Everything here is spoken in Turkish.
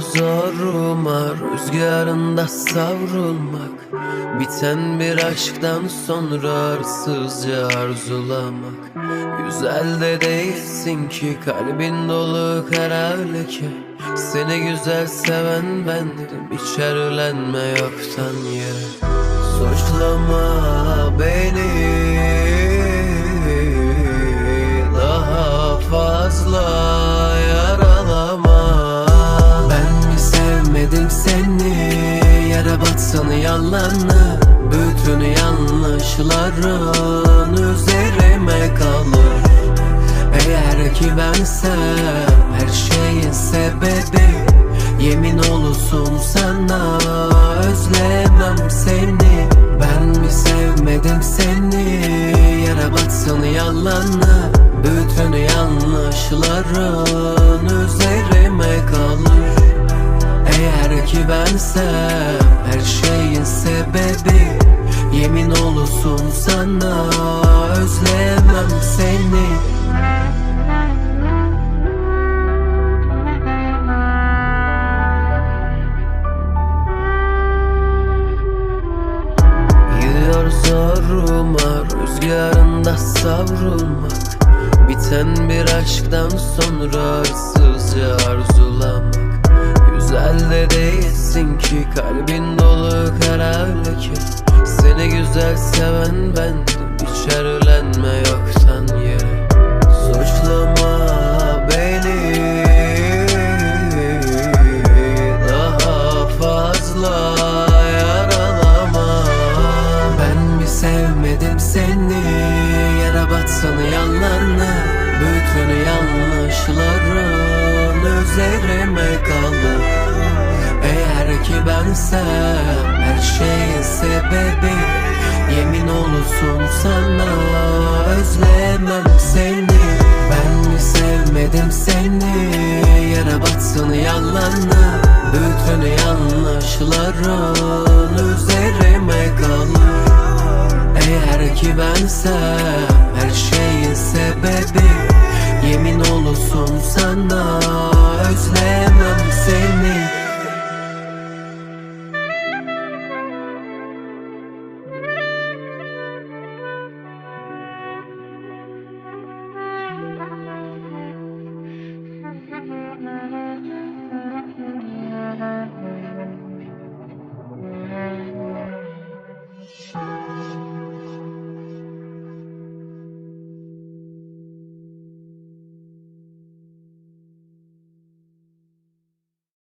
zoruma Rüzgarında savrulmak. Biten bir aşktan sonra arsızca arzulamak. Güzel de değilsin ki kalbin dolu kara leke. Seni güzel seven bendim içerlenme yoktan yere Suçlama beni seni Yere batsın yalanı Bütün yanlışların üzerime kalır. Eğer ki bensem her şeyin sebebi Yemin olsun sana özlemem seni. Ben mi sevmedim seni Yere batsın yalanı Bütün yanlışların üzerime kalır Eğer ki bensem her şeyin sebebi. Yemin olsun sana özlemem seni. Gidiyor zoruma rüzgarında savrulmak. Biten bir aşktan sonra arsızca arzulamak Güzel de değilsin ki kalbin dolu kara leke Seni güzel seven bendim içerlenme yoktan yere. Suçlama beni daha fazla yaralama. Ben mi sevmedim seni Yere batsın yalanı Bütün yanlışların üzerime Eğer ki bensem Her şeyin sebebi. Yemin olsun sana Özlemem seni. Ben mi sevmedim seni? Yere batsın yalanlar Bütün yanlışların Üzerime kalır Eğer ki bensem Her şeyin sebebi. Yemin olsun sana